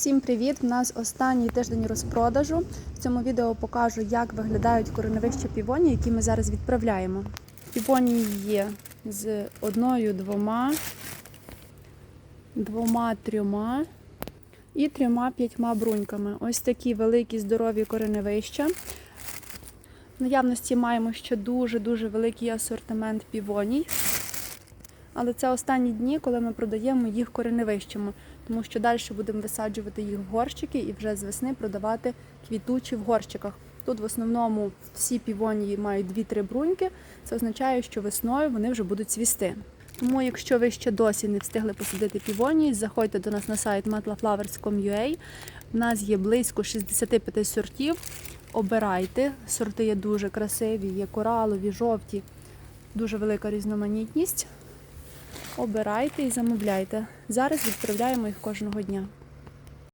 Всім привіт! У нас останній тиждень розпродажу. В цьому відео покажу, як виглядають кореневища півоні, які ми зараз відправляємо. Півонії є з одною, двома, двома, трьома і трьома п'ятьма бруньками. Ось такі великі здорові кореневища. В наявності маємо ще дуже-дуже великий асортимент півоній. Але це останні дні, коли ми продаємо їх кореневищами, тому що далі будемо висаджувати їх в горщики і вже з весни продавати квітучі в горщиках. Тут в основному всі півонії мають 2-3 бруньки. Це означає, що весною вони вже будуть цвісти. Тому, якщо ви ще досі не встигли посадити півонії, заходьте до нас на сайт matlaflowers.com.ua. У нас є близько 65 сортів. Обирайте. Сорти є дуже красиві, є коралові, жовті, дуже велика різноманітність. Обирайте і замовляйте. Зараз відправляємо їх кожного дня.